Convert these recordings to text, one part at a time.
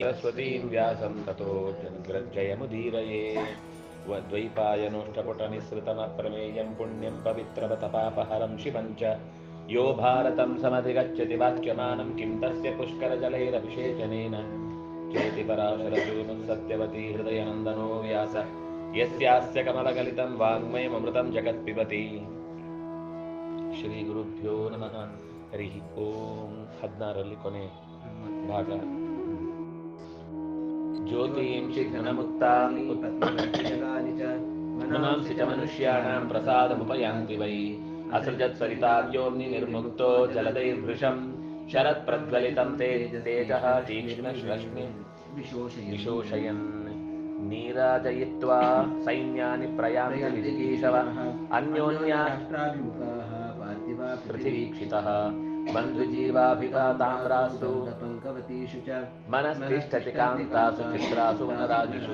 सरस्वतीं व्यासं ततो जयमुदीरये द्वैपायनोष्टपुटनिःसृतमप्रमेयं पुण्यं पवित्रवतपापहरं शिवं च यो भारतं समधिगच्छति वाक्यमानं किं तस्य पुष्करजलैरभिषेचनेन चेति पराशरसूनुः सत्यवती हृदयनन्दनो व्यास यस्यास्य कमलगलितं वाङ्मयममृतं जगत्पिबति ಶ್ರೀಗುರುಭ್ಯೋ ನಮಃ ಹರಿ ಓಂ ಹದಿನಾರರಲ್ಲಿ ಕೊನೆ ಭಾಗ ज्योतींषि धनमुक्ता मनंसि च मनुष्याणां प्रसादमुपयान्ति वै। असृजत्सरिताब्योऽग्निर्मुक्तो जलदैर्भृशम् शरत्प्रज्वलितं ते तेजः तीक्ष्णश्रश्मि विशोषयन्। नीराजयित्वा सैन्यानि प्रयान्ति विजिगीषवः अन्योन्या पृथिवीक्षितः। बन्धुजीवाभिघाताम्रासु कवतीषु च मनस्तिष्ठति कान्तासु, चित्रासु, वनराजिषु।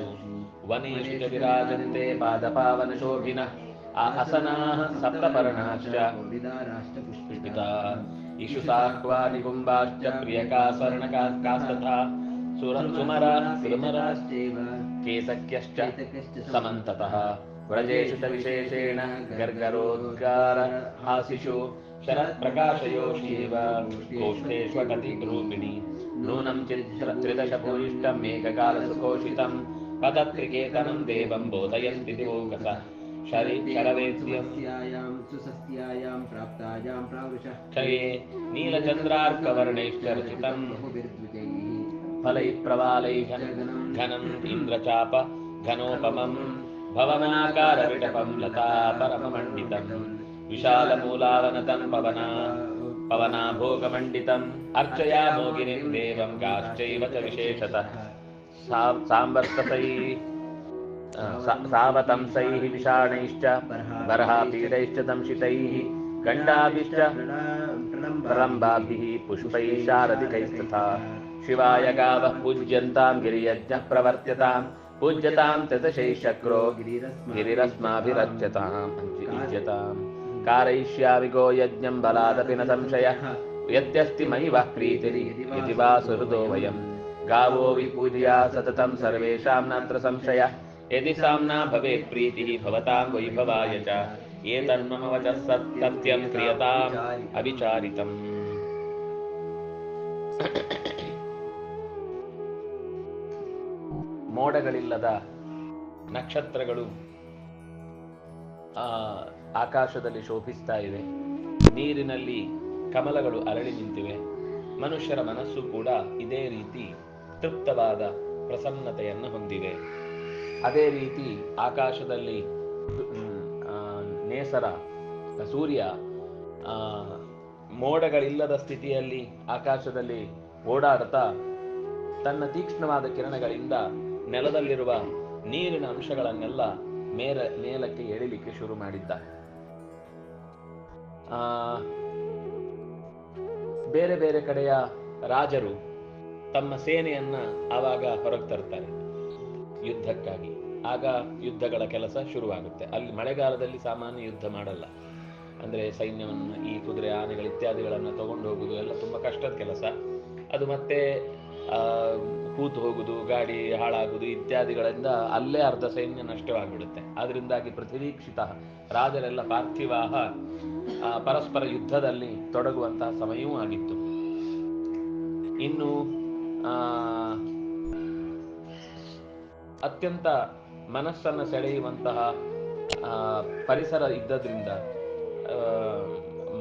वनेषु च विराजन्ते पादपावनशोभिनः। आसनाः सप्तपर्णाश्च। पुष्पिता इषु साह्वा निगुम्बाश्च प्रियका स्वर्णकास्तथा सुमरा सुमराश्चैव केसक्यश्च, समन्ततः। व्रजेशितविशेषेण गर्गरोद्गार आशिषु शरत्प्रकाशयोषीव कोष्ठेष्वगतिरूपिणि नूनं चित्रत्रिदशभूयिष्टम् एककालसुकोषितम् पदत्रिकेतनं देवं बोधयन्ति लोकसः। शरवेद्यस्यायां फलैः प्रवालैः घनम् इन्द्रचाप घनोपमम् भवनाकारविटपं लता परममण्डितम् विशालमूलावनतं पवना पवनाभोगमण्डितम् अर्चयामो गिरिं देवं गाश्चैव च विशेषतः सा- साम्वर्तसैः सा- सावतंसैः विषाणैश्च बर्हापीडैश्च दंशितैः गण्डाभिश्च प्रलम्बाभिः पुष्पैः शारदिकैस्तथा शिवाय गावः पूज्यन्तां गिरियज्ञः प्रवर्त्यतां पूज्यतां तदशैः शक्रो गिरिरस्माभिरच्यताम् युज्यताम् कारयिष्यामि गो यज्ञं बलादपि न संशयः यद्यस्ति मयि वः प्रीतिरि यदि वा सुहृदो वयम्। गावो विपूज्या सततं सर्वेषां नात्र संशयः यदि साम्ना भवेत् प्रीतिः भवतां वैभवाय च। एतन्मम वचः सत्- सत्यं क्रियताम् अविचारितम् ಮೋಡಗಳಿಲ್ಲದ ನಕ್ಷತ್ರಗಳು ಆಕಾಶದಲ್ಲಿ ಶೋಭಿಸ್ತಾ ಇವೆ. ನೀರಿನಲ್ಲಿ ಕಮಲಗಳು ಅರಳಿ ನಿಂತಿವೆ. ಮನುಷ್ಯರ ಮನಸ್ಸು ಕೂಡ ಇದೇ ರೀತಿ ತೃಪ್ತವಾದ ಪ್ರಸನ್ನತೆಯನ್ನು ಹೊಂದಿವೆ ಅದೇ ರೀತಿ ಆಕಾಶದಲ್ಲಿ ನೇಸರ, ಸೂರ್ಯ ಮೋಡಗಳಿಲ್ಲದ ಸ್ಥಿತಿಯಲ್ಲಿ ಆಕಾಶದಲ್ಲಿ ಓಡಾಡ್ತಾ ತನ್ನ ತೀಕ್ಷ್ಣವಾದ ಕಿರಣಗಳಿಂದ ನೆಲದಲ್ಲಿರುವ ನೀರಿನ ಅಂಶಗಳನ್ನೆಲ್ಲ ಮೇಲ ಮೇಲಕ್ಕೆ ಎಳಿಲಿಕ್ಕೆ ಶುರು ಮಾಡಿದ್ದ ಆ, ಬೇರೆ ಬೇರೆ ಕಡೆಯ ರಾಜರು ತಮ್ಮ ಸೇನೆಯನ್ನ ಆವಾಗ ಹೊರಗೆ ತರ್ತಾರೆ ಯುದ್ಧಕ್ಕಾಗಿ. ಆಗ ಯುದ್ಧಗಳ ಕೆಲಸ ಶುರುವಾಗುತ್ತೆ. ಅಲ್ಲಿ ಮಳೆಗಾಲದಲ್ಲಿ ಸಾಮಾನ್ಯ ಯುದ್ಧ ಮಾಡಲ್ಲ. ಅಂದ್ರೆ ಸೈನ್ಯವನ್ನು ಈ ಕುದುರೆ ಆನೆಗಳು ಇತ್ಯಾದಿಗಳನ್ನ ತಗೊಂಡು ಹೋಗುದು ಎಲ್ಲ ತುಂಬಾ ಕಷ್ಟದ ಕೆಲಸ. ಅದು ಮತ್ತೆ ಕೂತು ಹೋಗುದು, ಗಾಡಿ ಹಾಳಾಗುದು ಇತ್ಯಾದಿಗಳಿಂದ ಅಲ್ಲೇ ಅರ್ಧ ಸೈನ್ಯ ನಷ್ಟವಾಗಿಬಿಡುತ್ತೆ. ಅದರಿಂದಾಗಿ ಪ್ರತಿರೀಕ್ಷಿತ ರಾಜರೆಲ್ಲ ಪಾರ್ಥಿವಾಹ ಪರಸ್ಪರ ಯುದ್ಧದಲ್ಲಿ ತೊಡಗುವಂತಹ ಸಮಯವೂ ಆಗಿತ್ತು. ಇನ್ನು ಅತ್ಯಂತ ಮನಸ್ಸನ್ನು ಸೆಳೆಯುವಂತಹ ಪರಿಸರ ಇದ್ದದ್ರಿಂದ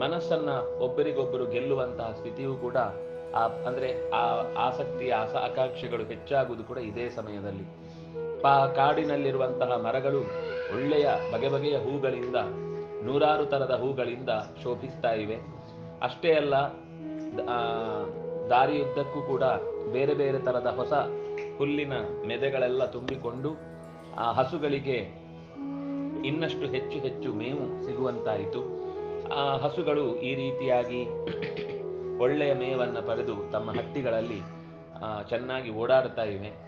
ಮನಸ್ಸನ್ನ ಒಬ್ಬರಿಗೊಬ್ಬರು ಗೆಲ್ಲುವಂತಹ ಸ್ಥಿತಿಯೂ ಕೂಡ ಆ, ಅಂದರೆ ಆ ಆಸಕ್ತಿ, ಆಸ, ಆಕಾಂಕ್ಷೆಗಳು ಹೆಚ್ಚಾಗುವುದು ಕೂಡ ಇದೇ ಸಮಯದಲ್ಲಿ. ಪಾ, ಕಾಡಿನಲ್ಲಿರುವಂತಹ ಮರಗಳು ಒಳ್ಳೆಯ ಬಗೆ ಬಗೆಯ ಹೂಗಳಿಂದ, ನೂರಾರು ತರದ ಹೂಗಳಿಂದ ಶೋಭಿಸ್ತಾ ಇವೆ. ಅಷ್ಟೇ ಅಲ್ಲ ದಾರಿಯುದ್ದಕ್ಕೂ ಕೂಡ ಬೇರೆ ಬೇರೆ ತರದ ಹೊಸ ಹುಲ್ಲಿನ ಮೆದೆಗಳೆಲ್ಲ ತುಂಬಿಕೊಂಡು ಆ ಹಸುಗಳಿಗೆ ಇನ್ನಷ್ಟು ಹೆಚ್ಚು ಹೆಚ್ಚು ಮೇವು ಸಿಗುವಂತಾಯಿತು. ಆ ಹಸುಗಳು ಈ ರೀತಿಯಾಗಿ ಒಳ್ಳೆಯ ಮೇವನ್ನು ಪಡೆದು ತಮ್ಮ ಹಟ್ಟಿಗಳಲ್ಲಿ ಚೆನ್ನಾಗಿ ಓಡಾಡ್ತಾ ಇವೆ.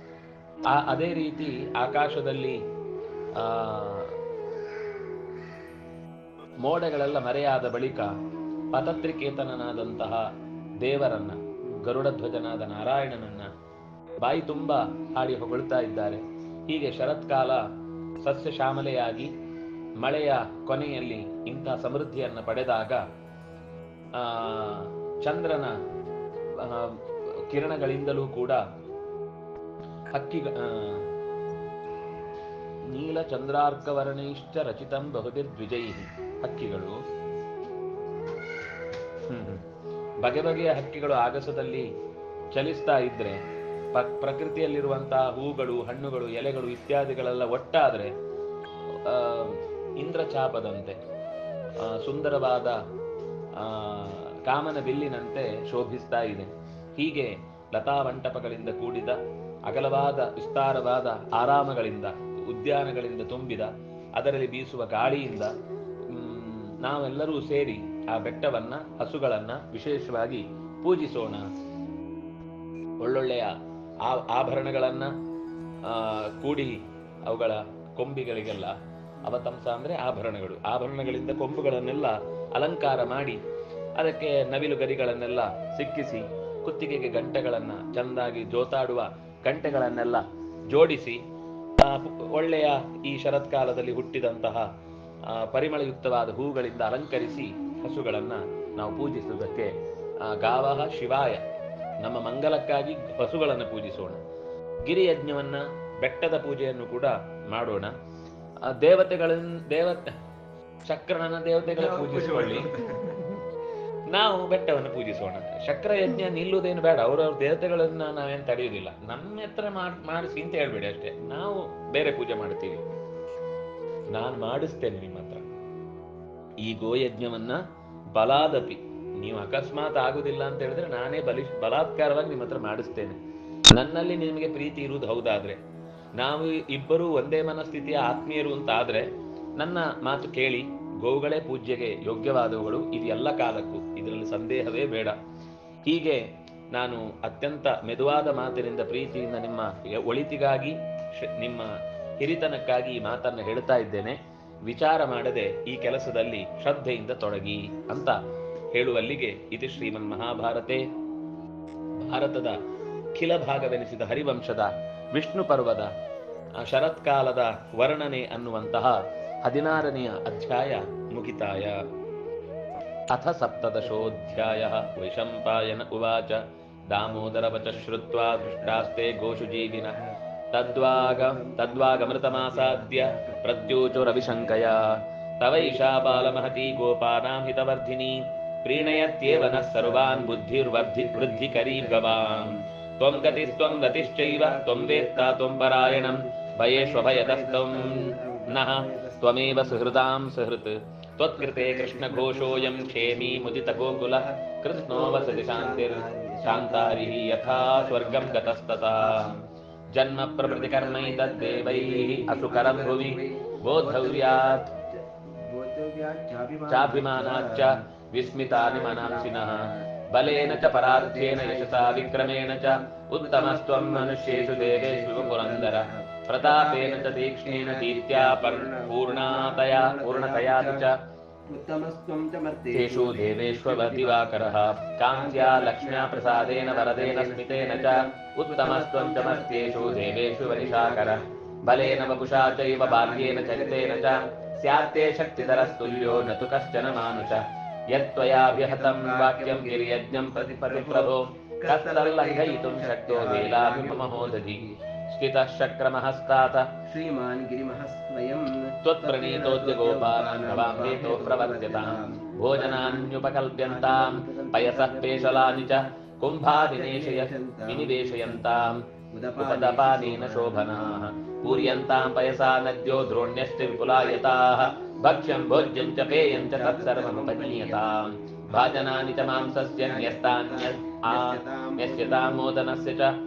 ಆ, ಅದೇ ರೀತಿ ಆಕಾಶದಲ್ಲಿ ಮೋಡಗಳೆಲ್ಲ ಮರೆಯಾದ ಬಳಿಕ ಪತತ್ರಿಕೇತನನಾದಂತಹ ದೇವರನ್ನ, ಗರುಡಧ್ವಜನಾದ ನಾರಾಯಣನನ್ನ ಬಾಯಿ ತುಂಬ ಹಾಡಿ ಹೊಗಳ್ತಾ ಇದ್ದಾರೆ. ಹೀಗೆ ಶರತ್ಕಾಲ ಸಸ್ಯ ಶ್ಯಾಮಲೆಯಾಗಿ ಮಳೆಯ ಕೊನೆಯಲ್ಲಿ ಇಂಥ ಸಮೃದ್ಧಿಯನ್ನು ಪಡೆದಾಗ ಚಂದ್ರನ ಕಿರಣಗಳಿಂದಲೂ ಕೂಡ ಹಕ್ಕಿ ನೀಲ ಚಂದ್ರಾರ್ಕವರ್ಣೈಶ್ಚ ರಚಿತಂ ಬಹುದಿರ್ದ್ವಿಜಯಿ ಹಕ್ಕಿಗಳು. ಬಗೆ ಬಗೆಯ ಹಕ್ಕಿಗಳು ಆಗಸದಲ್ಲಿ ಚಲಿಸ್ತಾ ಇದ್ರೆ ಪ- ಪ್ರಕೃತಿಯಲ್ಲಿರುವಂತಹ ಹೂಗಳು ಹಣ್ಣುಗಳು ಎಲೆಗಳು ಇತ್ಯಾದಿಗಳೆಲ್ಲ ಒಟ್ಟಾದ್ರೆ ಇಂದ್ರಚಾಪದಂತೆ ಸುಂದರವಾದ ಆ, ಕಾಮನ ಬಿಲ್ಲಿನಂತೆ ಶೋಭಿಸ್ತಾ ಇದೆ. ಹೀಗೆ ಲತಾವಂಟಪಗಳಿಂದ ಕೂಡಿದ, ಅಗಲವಾದ, ವಿಸ್ತಾರವಾದ ಆರಾಮಗಳಿಂದ, ಉದ್ಯಾನಗಳಿಂದ ತುಂಬಿದ, ಅದರಲ್ಲಿ ಬೀಸುವ ಗಾಳಿಯಿಂದ ನಾವೆಲ್ಲರೂ ಸೇರಿ ಆ ಬೆಟ್ಟವನ್ನ, ಹಸುಗಳನ್ನ ವಿಶೇಷವಾಗಿ ಪೂಜಿಸೋಣ. ಒಳ್ಳೊಳ್ಳೆಯ ಆ- ಆಭರಣಗಳನ್ನ ಕೂಡಿ ಅವುಗಳ ಕೊಂಬಿಗಳಿಗೆಲ್ಲ ಅವತಂಸ ಅಂದ್ರೆ ಆಭರಣಗಳು. ಆಭರಣಗಳಿಂದ ಕೊಂಬುಗಳನ್ನೆಲ್ಲ ಅಲಂಕಾರ ಮಾಡಿ ಅದಕ್ಕೆ ನವಿಲು ಗರಿಗಳನ್ನೆಲ್ಲ ಸಿಕ್ಕಿಸಿ ಕುತ್ತಿಗೆಗೆ ಗಂಟೆಗಳನ್ನ ಚಂದಾಗಿ ಜೋತಾಡುವ ಗಂಟೆಗಳನ್ನೆಲ್ಲ ಜೋಡಿಸಿ ಒಳ್ಳೆಯ ಈ ಶರತ್ಕಾಲದಲ್ಲಿ ಹುಟ್ಟಿದಂತಹ ಪರಿಮಳಯುಕ್ತವಾದ ಹೂಗಳಿಂದ ಅಲಂಕರಿಸಿ ಹಸುಗಳನ್ನ ನಾವು ಪೂಜಿಸುವುದಕ್ಕೆ ಗಾವಹ ಶಿವಾಯ ನಮ್ಮ ಮಂಗಲಕ್ಕಾಗಿ ಹಸುಗಳನ್ನು ಪೂಜಿಸೋಣ. ಗಿರಿಯಜ್ಞವನ್ನ ಬೆಟ್ಟದ ಪೂಜೆಯನ್ನು ಕೂಡ ಮಾಡೋಣ. ಆ, ದೇವತೆಗಳನ್ನ ದೇವ ಚಕ್ರನ ದೇವತೆಗಳ ಪೂಜಿಸಿಕೊಳ್ಳಿ. ನಾವು ಬೆಟ್ಟವನ್ನು ಪೂಜಿಸೋಣ ಶಕ್ರಯಜ್ಞ ನಿಲ್ಲುವುದೇನು ಬೇಡ. ಅವರವ್ರ ದೇವತೆಗಳನ್ನ ನಾವೇನು ತಡೆಯುವುದಿಲ್ಲ. ನಮ್ಮ ಹತ್ರ ಮಾಡ್- ಮಾಡಿಸಿ ಅಂತ ಹೇಳ್ಬೇಡಿ ಅಷ್ಟೇ. ನಾವು ಬೇರೆ ಪೂಜೆ ಮಾಡ್ತೀವಿ ನಾನು ಮಾಡಿಸ್ತೇನೆ ನಿಮ್ಮ ಹತ್ರ. ಈ ಗೋಯಜ್ಞವನ್ನ ಬಲಾದಪಿ, ನೀವು ಅಕಸ್ಮಾತ್ ಆಗುದಿಲ್ಲ ಅಂತ ಹೇಳಿದ್ರೆ ನಾನೇ ಬಲಿ, ಬಲಾತ್ಕಾರವಾಗಿ ನಿಮ್ಮ ಹತ್ರ ಮಾಡಿಸ್ತೇನೆ. ನನ್ನಲ್ಲಿ ನಿಮಗೆ ಪ್ರೀತಿ ಇರುವುದು ಹೌದಾದ್ರೆ, ನಾವು ಇಬ್ಬರು ಒಂದೇ ಮನಸ್ಥಿತಿಯ ಆತ್ಮೀಯರು ಅಂತ ಆದ್ರೆ ನನ್ನ ಮಾತು ಕೇಳಿ ಗೋವುಗಳೇ ಪೂಜ್ಯಗೆ ಯೋಗ್ಯವಾದವುಗಳು ಇದು ಎಲ್ಲ ಕಾಲಕ್ಕೂ. ಇದರಲ್ಲಿ ಸಂದೇಹವೇ ಬೇಡ. ಹೀಗೆ ನಾನು ಅತ್ಯಂತ ಮೆದುವಾದ ಮಾತಿನಿಂದ ಪ್ರೀತಿಯಿಂದ ನಿಮ್ಮ ಒಳಿತಿಗಾಗಿ ನಿಮ್ಮ ಹಿರಿತನಕ್ಕಾಗಿ ಈ ಮಾತನ್ನು ಹೇಳ್ತಾ ಇದ್ದೇನೆ. ವಿಚಾರ ಮಾಡದೆ ಈ ಕೆಲಸದಲ್ಲಿ ಶ್ರದ್ಧೆಯಿಂದ ತೊಡಗಿ ಅಂತ ಹೇಳುವಲ್ಲಿಗೆ ಇದು ಶ್ರೀಮನ್ ಮಹಾಭಾರತೆ. ಭಾರತದ ಖಿಲ ಭಾಗವೆನಿಸಿದ ಹರಿವಂಶದ ವಿಷ್ಣು ಪರ್ವದ ಶರತ್ಕಾಲದ ವರ್ಣನೆ ಅನ್ನುವಂತಹ ध्यायः वैशम्पायन उवाच दामोदरवच्रुत्वा दृष्टास्ते कोशुजीविन तद्वागमृतमासाद्य प्रत्यूचो रविशङ्कया तवैषा बालमहती गोपानां हितवर्धिनी प्रीणयत्येव नः सर्वान् बुद्धिर्वर्धि वृद्धिकरी भवान् त्वं गतिस्त्वं गतिश्चैव त्वं वेत्ता त्वं परायणं भयेष्वभयतस्त्वम् नः त्वमेव सुहृदां सुहृत्। त्वत्कृते कृष्णघोषोऽयं क्षेमी मुदितगोकुलः। कृष्णो वसति शान्तिर्शान्तारिः यथा स्वर्गं गतस्तथा। जन्मप्रभृतिकर्मैतद्देवैः असुकरं भुवि। बोद्धव्यात् चाभिमानाच्च विस्मितानि मनांसिनः बलेन च परार्धेन यशसा विक्रमेण च। उत्तमस्त्वं मनुष्येषु देवेश्व पुरन्दरः। प्रतापेन च तीक्ष्णेन दीप्त्या पर्- पूर्णातया पूर्णतया च। तेषु देवेष्वदिवाकरः कान्त्या लक्ष्म्या प्रसादेन वरदेन स्मितेन च। उत्तमस्त्वं च मर्त्येषु देवेषु वनिशाकर। बलेन वपुषा चैव बाल्येन चरितेन च। स्यात्ते शक्तिधरस्तुल्यो न तु कश्चन मानुष। यत्त्वयाभिहतं वाक्यं गिरियज्ञं प्रतिप्रभो। कस्तल्लङ्घयितुं शक्तो वेलाभिमहोदधि स्थितः शक्रमहस्तात् श्रीमान् गिरिमः स्वयं त्वत्प्रणीतोऽद्य गोपानान् प्रवर्त्यताम् भोजनान्युपकल्प्यन्ताम्। पयसः पेशलानि च कुम्भादिनेशय विनिवेशयन्ताम्। उपदपानेन शोभनाः। पूर्यन्ताम् पयसा नद्यो द्रोण्यश्च विपुलायताः। भक्ष्यम् भोज्यम् च पेयम् च तत्सर्वमुपनीयताम् भाजनानि च मांसस्य न्यस्तान्य न्यस्यताम् मोदनस्य च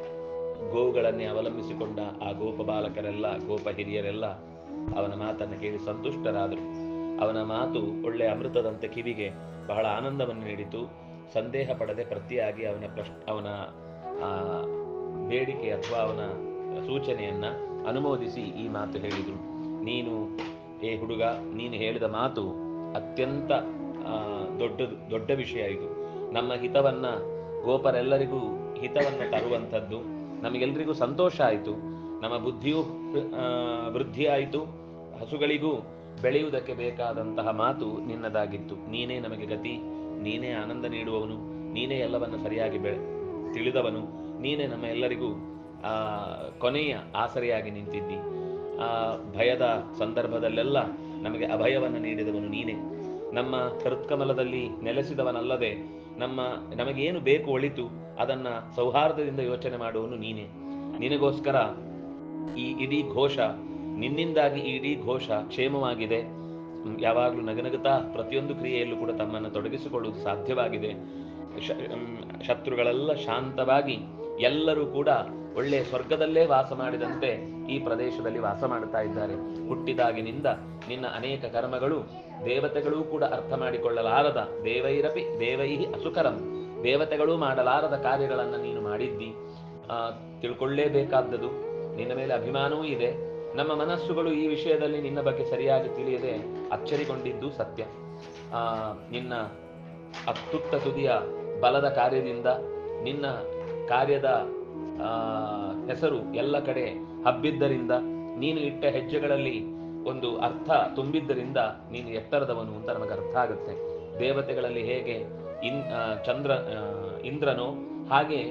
ಗೋವುಗಳನ್ನೇ ಅವಲಂಬಿಸಿಕೊಂಡ ಆ ಗೋಪ ಬಾಲಕರೆಲ್ಲ ಗೋಪ ಹಿರಿಯರೆಲ್ಲ ಅವನ ಮಾತನ್ನು ಕೇಳಿ ಸಂತುಷ್ಟರಾದರು. ಅವನ ಮಾತು ಒಳ್ಳೆ ಅಮೃತದಂತೆ ಕಿವಿಗೆ ಬಹಳ ಆನಂದವನ್ನು ನೀಡಿತು. ಸಂದೇಹ ಪಡದೆ ಪ್ರತಿಯಾಗಿ ಅವನ ಪ್ರಶ್, ಅವನ ಬೇಡಿಕೆ ಅಥವಾ ಅವನ ಸೂಚನೆಯನ್ನ ಅನುಮೋದಿಸಿ ಈ ಮಾತು ಹೇಳಿದರು. ನೀನು ಏ ಹುಡುಗ, ನೀನು ಹೇಳಿದ ಮಾತು ಅತ್ಯಂತ ದೊಡ್ಡ ದೊಡ್ಡ ವಿಷಯ ಇದು. ನಮ್ಮ ಹಿತವನ್ನ ಗೋಪರೆಲ್ಲರಿಗೂ ಹಿತವನ್ನು ತರುವಂಥದ್ದು ನಮಗೆಲ್ಲರಿಗೂ ಸಂತೋಷ ಆಯಿತು. ನಮ್ಮ ಬುದ್ಧಿಯೂ ವೃದ್ಧಿ ಆಯಿತು. ಹಸುಗಳಿಗೂ ಬೆಳೆಯುವುದಕ್ಕೆ ಬೇಕಾದಂತಹ ಮಾತು ನಿನ್ನದಾಗಿತ್ತು. ನೀನೇ ನಮಗೆ ಗತಿ, ನೀನೇ ಆನಂದ ನೀಡುವವನು, ನೀನೇ ಎಲ್ಲವನ್ನು ಸರಿಯಾಗಿ ಬೆ ತಿಳಿದವನು, ನೀನೇ ನಮ್ಮ ಎಲ್ಲರಿಗೂ ಕೊನೆಯ ಆಸರೆಯಾಗಿ ನಿಂತಿದ್ದಿ. ಆ, ಭಯದ ಸಂದರ್ಭದಲ್ಲೆಲ್ಲ ನಮಗೆ ಅಭಯವನ್ನು ನೀಡಿದವನು ನೀನೇ. ನಮ್ಮ ಹೃತ್ಕಮಲದಲ್ಲಿ ನೆಲೆಸಿದವನಲ್ಲದೆ ನಮ್ಮ ನಮಗೇನು ಬೇಕು ಒಳಿತು. ಅದನ್ನ ಸೌಹಾರ್ದದಿಂದ ಯೋಚನೆ ಮಾಡುವನು ನೀನೇ. ನಿನಗೋಸ್ಕರ ಈ ಇಡೀ ಘೋಷ, ನಿನ್ನಿಂದಾಗಿ ಈ ಇಡೀ ಘೋಷ ಕ್ಷೇಮವಾಗಿದೆ. ಯಾವಾಗಲೂ ನಗನಗುತ್ತಾ ಪ್ರತಿಯೊಂದು ಕ್ರಿಯೆಯಲ್ಲೂ ಕೂಡ ತಮ್ಮನ್ನು ತೊಡಗಿಸಿಕೊಳ್ಳುವುದು ಸಾಧ್ಯವಾಗಿದೆ. ಶತ್ರುಗಳೆಲ್ಲ ಶಾಂತವಾಗಿ ಎಲ್ಲರೂ ಕೂಡ ಒಳ್ಳೆಯ ಸ್ವರ್ಗದಲ್ಲೇ ವಾಸ ಮಾಡಿದಂತೆ ಈ ಪ್ರದೇಶದಲ್ಲಿ ವಾಸ ಮಾಡುತ್ತಾ ಇದ್ದಾರೆ. ಹುಟ್ಟಿದಾಗಿನಿಂದ ನಿನ್ನ ಅನೇಕ ಕರ್ಮಗಳು ದೇವತೆಗಳೂ ಕೂಡ ಅರ್ಥ ಮಾಡಿಕೊಳ್ಳಲಾರದ ದೇವೈರಪಿ ದೇವೈ ಅಸುಕರಂ. ದೇವತೆಗಳೂ ಮಾಡಲಾರದ ಕಾರ್ಯಗಳನ್ನು ನೀನು ಮಾಡಿದ್ದಿ. ಆ, ತಿಳ್ಕೊಳ್ಳೇಬೇಕಾದದ್ದು. ನಿನ್ನ ಮೇಲೆ ಅಭಿಮಾನವೂ ಇದೆ. ನಮ್ಮ ಮನಸ್ಸುಗಳು ಈ ವಿಷಯದಲ್ಲಿ ನಿನ್ನ ಬಗ್ಗೆ ಸರಿಯಾಗಿ ತಿಳಿಯದೆ ಅಚ್ಚರಿಗೊಂಡಿದ್ದು ಸತ್ಯ. ನಿನ್ನ ಅತ್ತುತ್ತ ತುದಿಯ ಬಲದ ಕಾರ್ಯದಿಂದ ನಿನ್ನ ಕಾರ್ಯದ ಹೆಸರು ಎಲ್ಲ ಕಡೆ ಹಬ್ಬಿದ್ದರಿಂದ ನೀನು ಇಟ್ಟ ಹೆಜ್ಜೆಗಳಲ್ಲಿ ಒಂದು ಅರ್ಥ ತುಂಬಿದ್ದರಿಂದ ನೀನು ಎತ್ತರದವನು ಅಂತ ನಮಗೆ ಅರ್ಥ ಆಗುತ್ತೆ. ದೇವತೆಗಳಲ್ಲಿ ಹೇಗೆ ಇನ್ ಚಂದ್ರ ಇಂದ್ರನು ಹಾಗೆ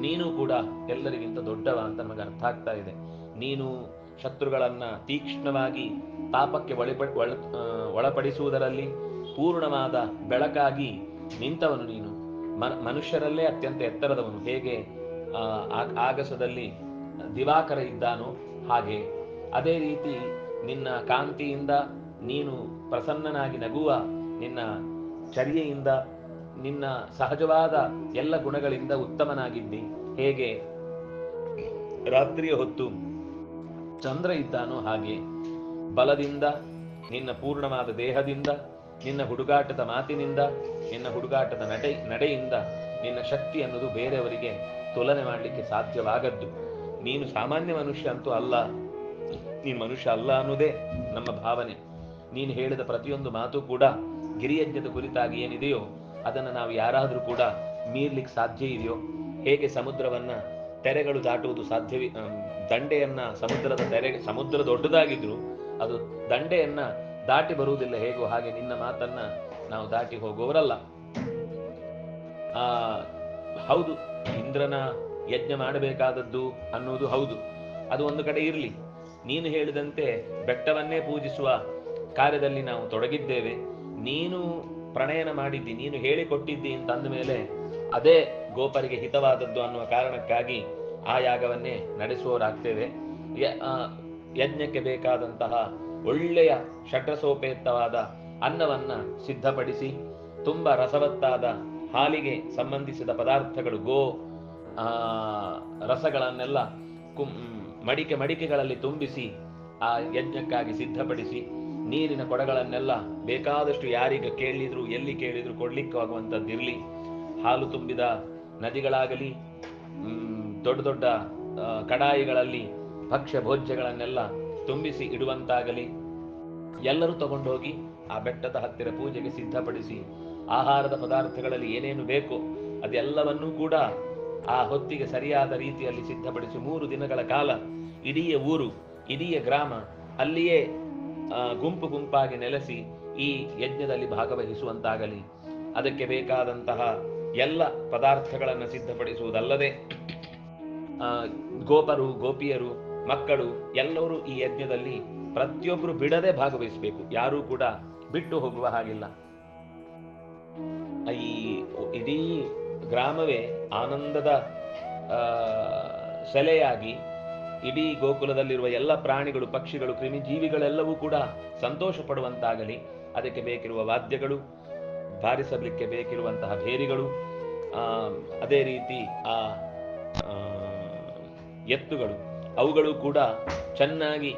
ನೀನು ಕೂಡ ಎಲ್ಲರಿಗಿಂತ ದೊಡ್ಡವ ಅಂತ ನಮಗೆ ಅರ್ಥ ಆಗ್ತಾ ಇದೆ. ನೀನು ಶತ್ರುಗಳನ್ನ ತೀಕ್ಷ್ಣವಾಗಿ ತಾಪಕ್ಕೆ ಒಳಪ, ಒಳ ಒಳಪಡಿಸುವುದರಲ್ಲಿ ಪೂರ್ಣವಾದ ಬೆಳಕಾಗಿ ನಿಂತವನು ನೀನು. ಮನುಷ್ಯರಲ್ಲೇ ಅತ್ಯಂತ ಎತ್ತರದವನು. ಹೇಗೆ ಆಗಸದಲ್ಲಿ ದಿವಾಕರ ಇದ್ದಾನೋ ಹಾಗೆ. ಅದೇ ರೀತಿ ನಿನ್ನ ಕಾಂತಿಯಿಂದ ನೀನು ಪ್ರಸನ್ನನಾಗಿ ನಗುವ ನಿನ್ನ ಚರ್ಯೆಯಿಂದ ನಿನ್ನ ಸಹಜವಾದ ಎಲ್ಲ ಗುಣಗಳಿಂದ ಉತ್ತಮನಾಗಿದ್ದಿ. ಹೇಗೆ? ರಾತ್ರಿಯ ಹೊತ್ತು ಚಂದ್ರ ಇದ್ದಾನೋ ಹಾಗೆ. ಬಲದಿಂದ, ನಿನ್ನ ಪೂರ್ಣವಾದ ದೇಹದಿಂದ, ನಿನ್ನ ಹುಡುಗಾಟದ ಮಾತಿನಿಂದ, ನಿನ್ನ ಹುಡುಗಾಟದ ನಡೆ ನಡೆಯಿಂದ ನಿನ್ನ ಶಕ್ತಿ ಅನ್ನೋದು ಬೇರೆಯವರಿಗೆ ತುಲನೆ ಮಾಡಲಿಕ್ಕೆ ಸಾಧ್ಯವಾಗದ್ದು. ನೀನು ಸಾಮಾನ್ಯ ಮನುಷ್ಯ ಅಂತೂ ಅಲ್ಲ. ನೀನು ಮನುಷ್ಯ ಅಲ್ಲ ಅನ್ನೋದೇ ನಮ್ಮ ಭಾವನೆ. ನೀನು ಹೇಳಿದ ಪ್ರತಿಯೊಂದು ಮಾತು ಕೂಡ ಗಿರಿಯಜ್ಞದ ಕುರಿತಾಗಿ ಏನಿದೆಯೋ ಅದನ್ನು ನಾವು ಯಾರಾದರೂ ಕೂಡ ಮೀರ್ಲಿಕ್ಕೆ ಸಾಧ್ಯ ಇದೆಯೋ? ಹೇಗೆ ಸಮುದ್ರವನ್ನ ತೆರೆಗಳು ದಾಟುವುದು ಸಾಧ್ಯವಿ? ದಂಡೆಯನ್ನ ಸಮುದ್ರದ ತೆರೆ, ಸಮುದ್ರ ದೊಡ್ಡದಾಗಿದ್ರು ಅದು ದಂಡೆಯನ್ನ ದಾಟಿ ಬರುವುದಿಲ್ಲ ಹೇಗೋ ಹಾಗೆ ನಿನ್ನ ಮಾತನ್ನ ನಾವು ದಾಟಿ ಹೋಗುವವರಲ್ಲ. ಆ, ಹೌದು, ಇಂದ್ರನ ಯಜ್ಞ ಮಾಡಬೇಕಾದದ್ದು ಅನ್ನುವುದು ಹೌದು. ಅದು ಒಂದು ಕಡೆ ಇರಲಿ. ನೀನು ಹೇಳಿದಂತೆ ಬೆಟ್ಟವನ್ನೇ ಪೂಜಿಸುವ ಕಾರ್ಯದಲ್ಲಿ ನಾವು ತೊಡಗಿದ್ದೇವೆ. ನೀನು ಪ್ರಣಯನ ಮಾಡಿದ್ದಿ, ನೀನು ಹೇಳಿಕೊಟ್ಟಿದ್ದಿ ಅಂತ ಅಂದ ಮೇಲೆ ಅದೇ ಗೋಪರಿಗೆ ಹಿತವಾದದ್ದು ಅನ್ನುವ ಕಾರಣಕ್ಕಾಗಿ ಆ ಯಾಗವನ್ನೇ ನಡೆಸುವವರಾಗ್ತೇವೆ. ಯಜ್ಞಕ್ಕೆ ಬೇಕಾದಂತಹ ಒಳ್ಳೆಯ ಷಡ್ರಸೋಪೇತವಾದ ಅನ್ನವನ್ನ ಸಿದ್ಧಪಡಿಸಿ, ತುಂಬ ರಸವತ್ತಾದ ಹಾಲಿಗೆ ಸಂಬಂಧಿಸಿದ ಪದಾರ್ಥಗಳು, ಗೋ ರಸಗಳನ್ನೆಲ್ಲ ಕುಂ, ಮಡಿಕೆ, ಮಡಿಕೆಗಳಲ್ಲಿ ತುಂಬಿಸಿ ಆ ಯಜ್ಞಕ್ಕಾಗಿ ಸಿದ್ಧಪಡಿಸಿ ನೀರಿನ ಕೊಡಗಳನ್ನೆಲ್ಲ ಬೇಕಾದಷ್ಟು ಯಾರೀಗ ಕೇಳಿದ್ರು, ಎಲ್ಲಿ ಕೇಳಿದ್ರು ಕೊಡ್ಲಿಕ್ಕೆ ಆಗುವಂಥದ್ದಿರಲಿ. ಹಾಲು ತುಂಬಿದ ನದಿಗಳಾಗಲಿ ದೊಡ್ಡ ದೊಡ್ಡ ಕಡಾಯಿಗಳಲ್ಲಿ ಭಕ್ಷ್ಯ ಭೋಜ್ಯಗಳನ್ನೆಲ್ಲ ತುಂಬಿಸಿ ಇಡುವಂತಾಗಲಿ. ಎಲ್ಲರೂ ತಗೊಂಡೋಗಿ ಆ ಬೆಟ್ಟದ ಹತ್ತಿರ ಪೂಜೆಗೆ ಸಿದ್ಧಪಡಿಸಿ ಆಹಾರದ ಪದಾರ್ಥಗಳಲ್ಲಿ ಏನೇನು ಬೇಕೋ ಅದೆಲ್ಲವನ್ನೂ ಕೂಡ ಆ ಹೊತ್ತಿಗೆ ಸರಿಯಾದ ರೀತಿಯಲ್ಲಿ ಸಿದ್ಧಪಡಿಸಿ ಮೂರು ದಿನಗಳ ಕಾಲ ಇಡೀ ಊರು, ಇಡೀ ಗ್ರಾಮ ಅಲ್ಲಿಯೇ ಗುಂಪು ಗುಂಪಾಗಿ ನೆಲೆಸಿ ಈ ಯಜ್ಞದಲ್ಲಿ ಭಾಗವಹಿಸುವಂತಾಗಲಿ. ಅದಕ್ಕೆ ಬೇಕಾದಂತಹ ಎಲ್ಲ ಪದಾರ್ಥಗಳನ್ನು ಸಿದ್ಧಪಡಿಸುವುದಲ್ಲದೆ ಗೋಪರು, ಗೋಪಿಯರು, ಮಕ್ಕಳು ಎಲ್ಲರೂ ಈ ಯಜ್ಞದಲ್ಲಿ ಪ್ರತಿಯೊಬ್ಬರು ಬಿಡದೆ ಭಾಗವಹಿಸಬೇಕು. ಯಾರೂ ಕೂಡ ಬಿಟ್ಟು ಹೋಗುವ ಹಾಗಿಲ್ಲ. ಈ ಇಡೀ ಗ್ರಾಮವೇ ಆನಂದದ ಸೆಲೆಯಾಗಿ ಇಡೀ ಗೋಕುಲದಲ್ಲಿರುವ ಎಲ್ಲ ಪ್ರಾಣಿಗಳು, ಪಕ್ಷಿಗಳು ಕ್ರಿಮಿ ಜೀವಿಗಳೆಲ್ಲವೂ ಕೂಡ ಸಂತೋಷ ಪಡುವಂತಾಗಲಿ ಅದಕ್ಕೆ ಬೇಕಿರುವ ವಾದ್ಯಗಳು, ಬಾರಿಸಲಿಕ್ಕೆ ಬೇಕಿರುವಂತಹ ಭೇರಿಗಳು ಅದೇ ರೀತಿ ಆ ಎತ್ತುಗಳು. ಅವುಗಳು ಕೂಡ ಚೆನ್ನಾಗಿ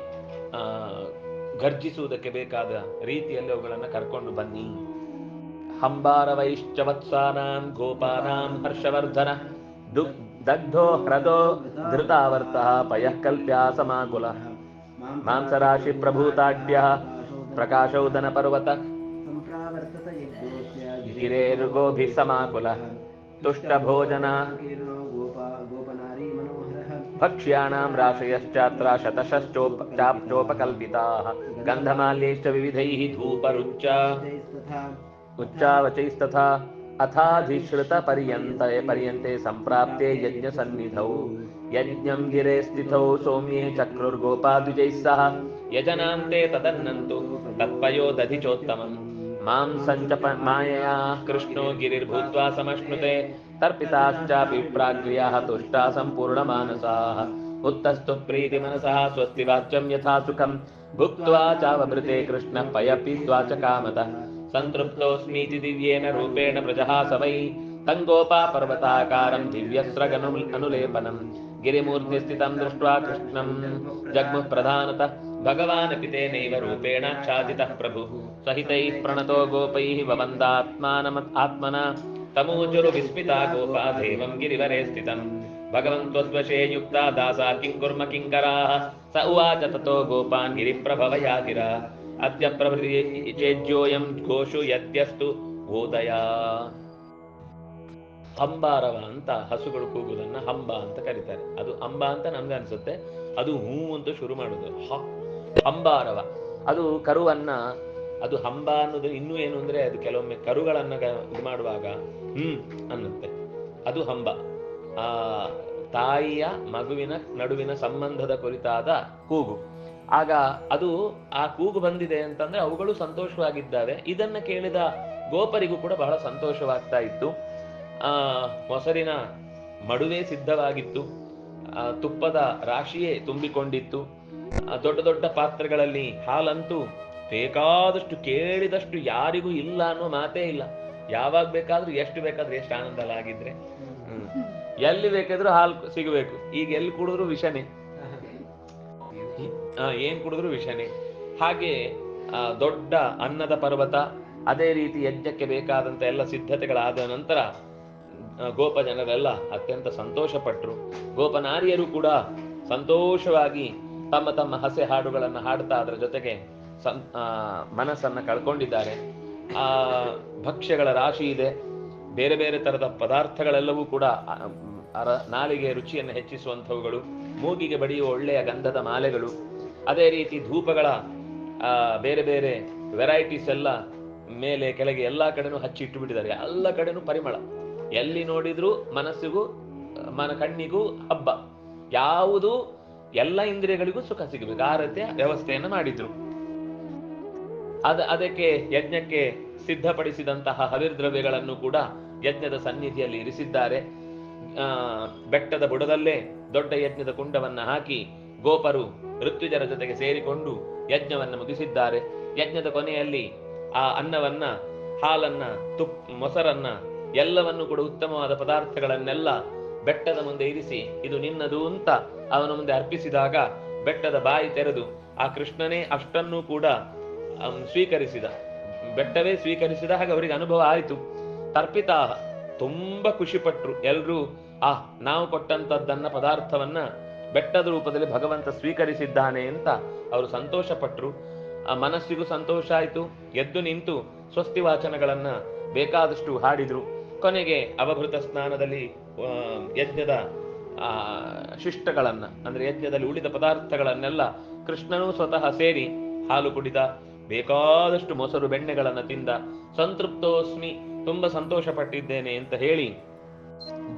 ಗರ್ಜಿಸುವುದಕ್ಕೆ ಬೇಕಾದ ರೀತಿಯಲ್ಲಿ ಅವುಗಳನ್ನು ಕರ್ಕೊಂಡು ಬನ್ನಿ. ಹಂಬಾರ ವೈಶ್ಚವತ್ಸಾನಾಂ ಗೋಪಾನಾಂ ಹರ್ಷವರ್ಧನ ದು- दग्धो ह्रदो धृतावर्तः पयः कल्प्यासमाकुलः मांसराशिप्रभूताड्यः प्रकाशौदनपर्वतः। गिरेर्गोभिः समाकुलः। तुष्टभोजना। भक्ष्याणां राशयश्चात्र शतशश्चोप राशयश्चात्रा गन्धमाल्यैश्च विविधैः उच्चावचैस्तथा। अथाधिश्रुतपर्यन्त पर्यन्ते सम्प्राप्ते यज्ञसन्निधौ। यज्ञं गिरे स्थितौ सौम्ये चक्रुर्गोपाद्विजैः सह। यजनां ते तदन्नन्तु तत्पयो दधिचोत्तमम्। मां सञ्च मायया कृष्णो गिरिर्भूत्वा समश्नुते। तर्पिताश्चापि प्राग्रियाः तुष्टा सम्पूर्णमानसाः। उत्तस्तु प्रीतिमनसः स्वस्ति वाच्यं यथा सुखं भुक्त्वा चावभृते कृष्णः पयपि त्वा च कामतः सन्तृप्तोऽस्मि इति दिव्येन रूपेण प्रजहा सवै तं गोपापर्वताकारं अनुलेपनं। गिरिमूर्तिस्थितं दृष्ट्वा कृष्णं। जग्मुः प्रधानतः भगवानपि तेनैव रूपेणाच्छादितः प्रभुः। सहितैः प्रणतो गोपैः ववन्दात्मानम आत्मना। तमोचुरु विस्मिता गोपा देवं गिरिवरे स्थितं। भगवन्त्वद्वशे युक्ता दासा किं कुर्म किङ्कराः स उवाच ततो गोपान् गिरिप्रभवया गिरा ಅದ್ಯ ಪ್ರಭೃತಿ ಘೋಷು ಯದ್ಯಸ್ತು ಗೋದಯ ಹಂಬಾರವ ಅಂತ ಹಸುಗಳು ಕೂಗುದನ್ನ ಹಂಬ ಅಂತ ಕರೀತಾರೆ. ಅದು ಅಂಬ ಅಂತ ನಮ್ಗೆ ಅನ್ಸುತ್ತೆ. ಅದು ಹೂ ಅಂತ ಶುರು ಮಾಡುದು. ಹಂಬಾರವ ಅದು ಕರುವನ್ನ, ಅದು ಹಂಬ ಅನ್ನೋದು ಇನ್ನೂ ಏನು ಅಂದ್ರೆ ಅದು ಕೆಲವೊಮ್ಮೆ ಕರುಗಳನ್ನ ಇದು ಮಾಡುವಾಗ, ಹ್ಮ್ ಅನ್ನುತ್ತೆ. ಅದು ಹಂಬ. ಆ ತಾಯಿಯ ಮಗುವಿನ ನಡುವಿನ ಸಂಬಂಧದ ಕುರಿತಾದ ಕೂಗು. ಆಗ ಅದು ಆ ಕೂಗು ಬಂದಿದೆ ಅಂತಂದ್ರೆ ಅವುಗಳು ಸಂತೋಷವಾಗಿದ್ದಾವೆ ಇದನ್ನ ಕೇಳಿದ ಗೋಪರಿಗೂ ಕೂಡ ಬಹಳ ಸಂತೋಷವಾಗ್ತಾ ಇತ್ತು. ಆ, ಮೊಸರಿನ ಮಡುವೆ ಸಿದ್ಧವಾಗಿತ್ತು. ತುಪ್ಪದ ರಾಶಿಯೇ ತುಂಬಿಕೊಂಡಿತ್ತು. ದೊಡ್ಡ ದೊಡ್ಡ ಪಾತ್ರೆಗಳಲ್ಲಿ ಹಾಲಂತೂ ಬೇಕಾದಷ್ಟು ಕೇಳಿದಷ್ಟು ಯಾರಿಗೂ ಇಲ್ಲ ಅನ್ನೋ ಮಾತೇ ಇಲ್ಲ. ಯಾವಾಗ ಬೇಕಾದ್ರೂ, ಎಷ್ಟು ಬೇಕಾದ್ರೂ ಎಷ್ಟು ಆನಂದಲಾಗಿದ್ರೆ. ಹ್ಮ್. ಎಲ್ಲಿ ಬೇಕಾದ್ರೂ ಹಾಲು ಸಿಗಬೇಕು. ಈಗ ಎಲ್ಲಿ ಕುಡಿದ್ರು ವಿಷನೇ. ಏನ್ ಕುಡಿದ್ರು ವಿಷನೇ. ಹಾಗೆ ದೊಡ್ಡ ಅನ್ನದ ಪರ್ವತ, ಅದೇ ರೀತಿ ಯಜ್ಞಕ್ಕೆ ಬೇಕಾದಂತ ಎಲ್ಲ ಸಿದ್ಧತೆಗಳಾದ ನಂತರ ಗೋಪ ಜನರೆಲ್ಲ ಅತ್ಯಂತ ಸಂತೋಷಪಟ್ಟರು ಗೋಪನಾರಿಯರು ಕೂಡ ಸಂತೋಷವಾಗಿ ತಮ್ಮ ತಮ್ಮ ಹಸೆ ಹಾಡುಗಳನ್ನು ಹಾಡ್ತಾ ಅದರ ಜೊತೆಗೆ ಸಂ ಮನಸ್ಸನ್ನ ಕಳ್ಕೊಂಡಿದ್ದಾರೆ. ಆ, ಭಕ್ಷ್ಯಗಳ ರಾಶಿ ಇದೆ. ಬೇರೆ ಬೇರೆ ತರದ ಪದಾರ್ಥಗಳೆಲ್ಲವೂ ಕೂಡ ನಾಲಿಗೆ ರುಚಿಯನ್ನು ಹೆಚ್ಚಿಸುವಂಥವುಗಳು. ಮೂಗಿಗೆ ಬಡಿಯುವ ಒಳ್ಳೆಯ ಗಂಧದ ಮಾಲೆಗಳು. ಅದೇ ರೀತಿ ಧೂಪಗಳ ಬೇರೆ ಬೇರೆ ವೆರೈಟೀಸ್ ಎಲ್ಲ ಮೇಲೆ ಕೆಳಗೆ ಎಲ್ಲ ಕಡೆನೂ ಹಚ್ಚಿ ಇಟ್ಟು ಬಿಟ್ಟಿದ್ದಾರೆ ಎಲ್ಲ ಕಡೆನೂ ಪರಿಮಳ. ಎಲ್ಲಿ ನೋಡಿದ್ರು ಮನಸ್ಸಿಗೂ, ಮನ ಕಣ್ಣಿಗೂ ಹಬ್ಬ. ಯಾವುದು ಎಲ್ಲ ಇಂದ್ರಿಯಗಳಿಗೂ ಸುಖ ಸಿಗಬೇಕು. ಆ ರೀತಿಯ ವ್ಯವಸ್ಥೆಯನ್ನು ಮಾಡಿದ್ರು. ಅದ, ಅದಕ್ಕೆ ಯಜ್ಞಕ್ಕೆ ಸಿದ್ಧಪಡಿಸಿದಂತಹ ಹವಿರ್ದ್ರವ್ಯಗಳನ್ನು ಕೂಡ ಯಜ್ಞದ ಸನ್ನಿಧಿಯಲ್ಲಿ ಇರಿಸಿದ್ದಾರೆ. ಬೆಟ್ಟದ ಬುಡದಲ್ಲೇ ದೊಡ್ಡ ಯಜ್ಞದ ಕುಂಡವನ್ನ ಹಾಕಿ ಗೋಪರು ಋತ್ವಿಜರ ಜೊತೆಗೆ ಸೇರಿಕೊಂಡು ಯಜ್ಞವನ್ನು ಮುಗಿಸಿದ್ದಾರೆ. ಯಜ್ಞದ ಕೊನೆಯಲ್ಲಿ ಆ ಅನ್ನವನ್ನ, ಹಾಲನ್ನ, ತುಪ್, ಮೊಸರನ್ನ, ಎಲ್ಲವನ್ನು ಕೂಡ ಉತ್ತಮವಾದ ಪದಾರ್ಥಗಳನ್ನೆಲ್ಲ ಬೆಟ್ಟದ ಮುಂದೆ ಇರಿಸಿ, ಇದು ನಿನ್ನದು ಅಂತ ಅವನ ಮುಂದೆ ಅರ್ಪಿಸಿದಾಗ ಬೆಟ್ಟದ ಬಾಯಿ ತೆರೆದು ಆ ಕೃಷ್ಣನೇ ಅಷ್ಟನ್ನೂ ಕೂಡ ಸ್ವೀಕರಿಸಿದ. ಬೆಟ್ಟವೇ ಸ್ವೀಕರಿಸಿದ ಹಾಗೆ ಅವರಿಗೆ ಅನುಭವ ಆಯಿತು. ತರ್ಪಿತಾ ತುಂಬಾ ಖುಷಿಪಟ್ರು. ಎಲ್ರೂ ಆ ನಾವು ಕೊಟ್ಟಂತದ್ದನ್ನ ಪದಾರ್ಥವನ್ನ ಬೆಟ್ಟದ ರೂಪದಲ್ಲಿ ಭಗವಂತ ಸ್ವೀಕರಿಸಿದ್ದಾನೆ ಅಂತ ಅವರು ಸಂತೋಷ ಪಟ್ರು ಆ ಮನಸ್ಸಿಗೂ ಸಂತೋಷ ಆಯಿತು. ಎದ್ದು ನಿಂತು ಸ್ವಸ್ತಿ ವಾಚನಗಳನ್ನ ಬೇಕಾದಷ್ಟು ಹಾಡಿದ್ರು. ಕೊನೆಗೆ ಅವಭೃತ ಸ್ನಾನದಲ್ಲಿ ಯಜ್ಞದ, ಆ, ಶಿಷ್ಟಗಳನ್ನ, ಅಂದ್ರೆ ಯಜ್ಞದಲ್ಲಿ ಉಳಿದ ಪದಾರ್ಥಗಳನ್ನೆಲ್ಲ ಕೃಷ್ಣನೂ ಸ್ವತಃ ಸೇರಿ ಹಾಲು ಕುಡಿದ, ಬೇಕಾದಷ್ಟು ಮೊಸರು ಬೆಣ್ಣೆಗಳನ್ನ ತಿಂದ, ಸಂತೃಪ್ತೋಸ್ಮಿ, ತುಂಬಾ ಸಂತೋಷ ಪಟ್ಟಿದ್ದೇನೆ ಅಂತ ಹೇಳಿ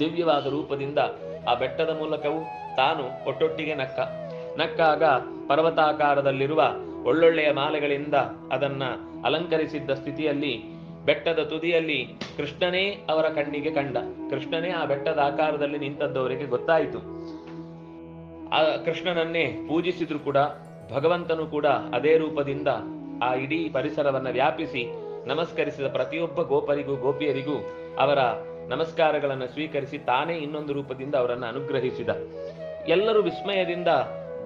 ದಿವ್ಯವಾದ ರೂಪದಿಂದ ಆ ಬೆಟ್ಟದ ಮೂಲಕವೂ ತಾನು ಒಟ್ಟೊಟ್ಟಿಗೆ ನಕ್ಕ. ನಕ್ಕಾಗ ಪರ್ವತಾಕಾರದಲ್ಲಿರುವ ಒಳ್ಳೊಳ್ಳೆಯ ಮಾಲೆಗಳಿಂದ ಅದನ್ನ ಅಲಂಕರಿಸಿದ್ದ ಸ್ಥಿತಿಯಲ್ಲಿ, ಬೆಟ್ಟದ ತುದಿಯಲ್ಲಿ ಕೃಷ್ಣನೇ ಅವರ ಕಣ್ಣಿಗೆ ಕಂಡ. ಕೃಷ್ಣನೇ ಆ ಬೆಟ್ಟದ ಆಕಾರದಲ್ಲಿ ನಿಂತದ್ದವರಿಗೆ ಗೊತ್ತಾಯಿತು. ಆ ಕೃಷ್ಣನನ್ನೇ ಪೂಜಿಸಿದ್ರು ಕೂಡ, ಭಗವಂತನು ಕೂಡ ಅದೇ ರೂಪದಿಂದ ಆ ಇಡೀ ಪರಿಸರವನ್ನ ವ್ಯಾಪಿಸಿ ನಮಸ್ಕರಿಸಿದ ಪ್ರತಿಯೊಬ್ಬ ಗೋಪರಿಗೂ, ಗೋಪಿಯರಿಗೂ ಅವರ ನಮಸ್ಕಾರಗಳನ್ನು ಸ್ವೀಕರಿಸಿ ತಾನೇ ಇನ್ನೊಂದು ರೂಪದಿಂದ ಅವರನ್ನು ಅನುಗ್ರಹಿಸಿದ. ಎಲ್ಲರೂ ವಿಸ್ಮಯದಿಂದ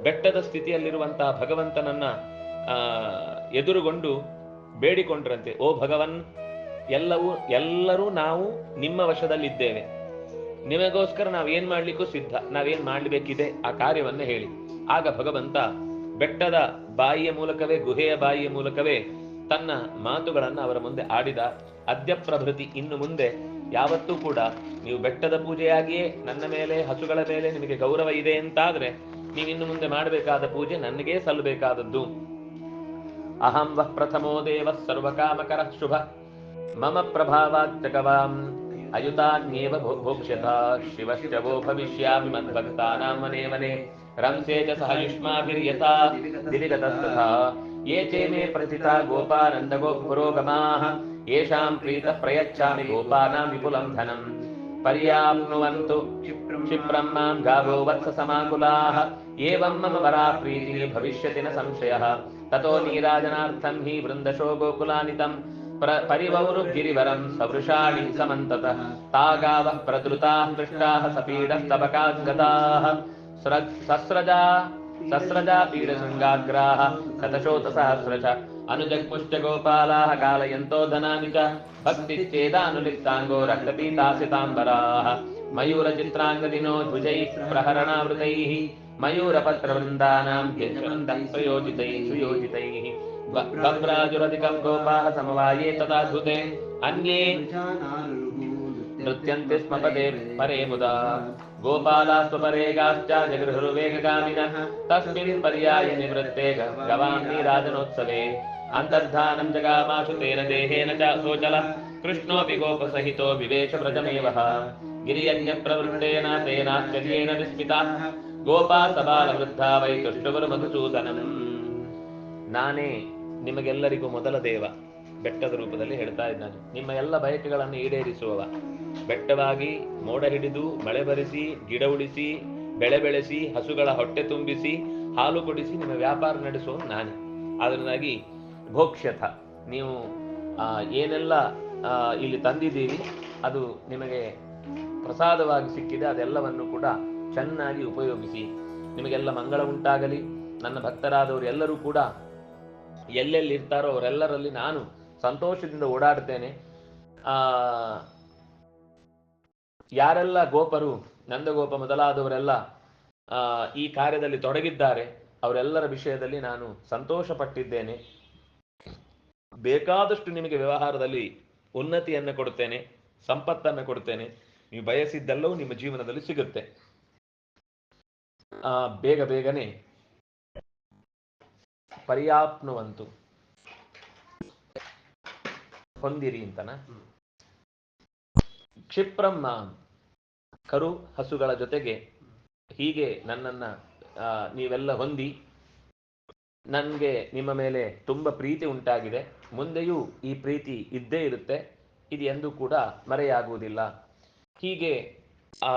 ಬೆಟ್ಟದ ಸ್ಥಿತಿಯಲ್ಲಿರುವಂತಹ ಭಗವಂತನನ್ನ ಎದುರುಗೊಂಡು ಬೇಡಿಕೊಂಡ್ರಂತೆ, ಓ ಭಗವನ್, ಎಲ್ಲವೂ, ಎಲ್ಲರೂ ನಾವು ನಿಮ್ಮ ವಶದಲ್ಲಿದ್ದೇವೆ. ನಿಮಗೋಸ್ಕರ ನಾವೇನ್ ಮಾಡ್ಲಿಕ್ಕೂ ಸಿದ್ಧ, ನಾವೇನ್ ಮಾಡ್ಬೇಕಿದೆ ಆ ಕಾರ್ಯವನ್ನು ಹೇಳಿ. ಆಗ ಭಗವಂತ ಬೆಟ್ಟದ ಬಾಯಿಯ ಮೂಲಕವೇ, ಗುಹೆಯ ಬಾಯಿಯ ಮೂಲಕವೇ ತನ್ನ ಮಾತುಗಳನ್ನು ಅವರ ಮುಂದೆ ಆಡಿದ ಅದ್ಯ ಪ್ರಭೃತಿ ಇನ್ನು ಮುಂದೆ ಯಾವತ್ತೂ ಕೂಡ ನೀವು ಬೆಟ್ಟದ ಪೂಜೆಯಾಗಿಯೇ ನನ್ನ ಮೇಲೆ, ಹಸುಗಳ ಮೇಲೆ ನಿಮಗೆ ಗೌರವ ಇದೆ ಅಂತಾದ್ರೆ ನೀವು ಇನ್ನು ಮುಂದೆ ಮಾಡಬೇಕಾದ ಪೂಜೆ ನನಗೇ ಸಲ್ಲಬೇಕಾದದ್ದು. ಅಹಂ ವಃ ಪ್ರಥಮೋ ದೇವ ಸರ್ವಕಾಮಕರ ಶುಭ. ಮಮ ಪ್ರಭಾವಾಚಕವಾಂ ಅಯುತಾನ್ಯೇವ ಭೋಕ್ಷ್ಯತ ಶಿವಶ್ಚವೋ ಭವಿಷ್ಯಾಮಿ ಮದ್ಭಕ್ತಾನಾಂ ಮನೆ ಮನೆ ರಂಸೇ ಚ ಸಹ ಯುಷ್ಮಾಭಿರ್ಯಥಾ. ದಿವಿಗತಸ್ತಥಾ ಯೇ ಚೇ ಮೇ ಪ್ರಥಿತಾ ಗೋಪಾನಂದ ಗೋ येषां प्रीतः प्रयच्छामि गोपानां विपुलम् क्षिप्रं वत्ससमाकुलाः। एवं मम वरा प्रीतिः भविष्यति न संशयः। ततो नीराजनार्थं हि वृन्दशो गोकुलानि तं प्र परिवौरुगिरिवरं सवृषाणि समन्ततः। ता गावः प्रधृताः दृष्टाः सपीडस्तपकात् गताः सस्रजा सस्रजा पीडसङ्गाग्राः। च అనుజపుష్టగోపాలాः కాలయంతో ధనాని च భక్తిశ్చేదానులిప్తాంగో రక్తపీతాసితాంబరాः. మయూరచిత్రాంగదినో భుజైः ప్రహరణావృతైः. మయూరపత్రవృందానాం యజమంతఃయోజితైः సుయోజితైः భ్రాజురధికం గోపాः సమవాయే తదాద్భుతే. అన్యే నృత్యంతి స్మ పదే పరే ముదా. परे मुदा गोपालास्वपरेगाश्च जगृहुर्वेगगामिनः तस्मिन् पर्याये निवृत्ते ग- गवाम्नि राजनोत्सवे अन्तर्धानं जगामाशु तेन देहेन च सोचलः कृष्णोऽपि गोपसहितो विवेश व्रजमेवः गिरियज्ञप्रवृत्तेन तेनाश्चर्येण विस्मिताः गोपा सबालवृद्धा वै ತುಷ್ಟುವರು ನಾನೇ ನಿಮಗೆಲ್ಲರಿಗೂ ಮೊದಲ ದೇವ ಬೆಟ್ಟದ ರೂಪದಲ್ಲಿ ಹೇಳ್ತಾ ಇದ್ದಾನೆ. ನಿಮ್ಮ ಎಲ್ಲ ಬಯಕೆಗಳನ್ನು ಈಡೇರಿಸುವವ. ಬೆಟ್ಟವಾಗಿ ಮೋಡ ಹಿಡಿದು ಮಳೆ ಬರಿಸಿ, ಗಿಡ ಉಳಿಸಿ, ಬೆಳೆ ಬೆಳೆಸಿ, ಹಸುಗಳ ಹೊಟ್ಟೆ ತುಂಬಿಸಿ, ಹಾಲು ಕೊಡಿಸಿ ನಿಮ್ಮ ವ್ಯಾಪಾರ ನಡೆಸುವ ನಾನೇ. ಅದರಿಂದಾಗಿ ಭೋಕ್ಷ್ಯಥ, ನೀವು ಏನೆಲ್ಲ ಇಲ್ಲಿ ತಂದಿದ್ದೀರಿ, ಅದು ನಿಮಗೆ ಪ್ರಸಾದವಾಗಿ ಸಿಕ್ಕಿದೆ, ಅದೆಲ್ಲವನ್ನು ಕೂಡ ಚೆನ್ನಾಗಿ ಉಪಯೋಗಿಸಿ. ನಿಮಗೆಲ್ಲ ಮಂಗಳ ಉಂಟಾಗಲಿ. ನನ್ನ ಭಕ್ತರಾದವರು ಎಲ್ಲರೂ ಕೂಡ ಎಲ್ಲೆಲ್ಲಿರ್ತಾರೋ ಅವರೆಲ್ಲರಲ್ಲಿ ನಾನು ಸಂತೋಷದಿಂದ ಓಡಾಡ್ತೇನೆ. ಆ, ಯಾರೆಲ್ಲ ಗೋಪರು, ನಂದಗೋಪ ಮೊದಲಾದವರೆಲ್ಲ ಈ ಕಾರ್ಯದಲ್ಲಿ ತೊಡಗಿದ್ದಾರೆ, ಅವರೆಲ್ಲರ ವಿಷಯದಲ್ಲಿ ನಾನು ಸಂತೋಷ ಪಟ್ಟಿದ್ದೇನೆ ಬೇಕಾದಷ್ಟು ನಿಮಗೆ ವ್ಯವಹಾರದಲ್ಲಿ ಉನ್ನತಿಯನ್ನು ಕೊಡ್ತೇನೆ ಸಂಪತ್ತನ್ನು ಕೊಡ್ತೇನೆ ನೀವು ಬಯಸಿದ್ದೆಲ್ಲವೂ ನಿಮ್ಮ ಜೀವನದಲ್ಲಿ ಸಿಗುತ್ತೆ. ಬೇಗ ಬೇಗನೆ ಪರ್ಯಾಪ್ನುವಂತು. ಹೊಂದಿರಿ ಅಂತನ? ಕ್ಷಿಪ್ರಂ ಮಾಂ ಕರು ಹಸುಗಳ ಜೊತೆಗೆ ಹೀಗೆ ನನ್ನನ್ನ ನೀವೆಲ್ಲ ಹೊಂದಿ ನನಗೆ ನಿಮ್ಮ ಮೇಲೆ ತುಂಬ ಪ್ರೀತಿ ಉಂಟಾಗಿದೆ. ಮುಂದೆಯೂ ಈ ಪ್ರೀತಿ ಇದ್ದೇ ಇರುತ್ತೆ. ಇದು ಎಂದೂ ಕೂಡ ಮರೆಯಾಗುವುದಿಲ್ಲ. ಹೀಗೆ, ಆ,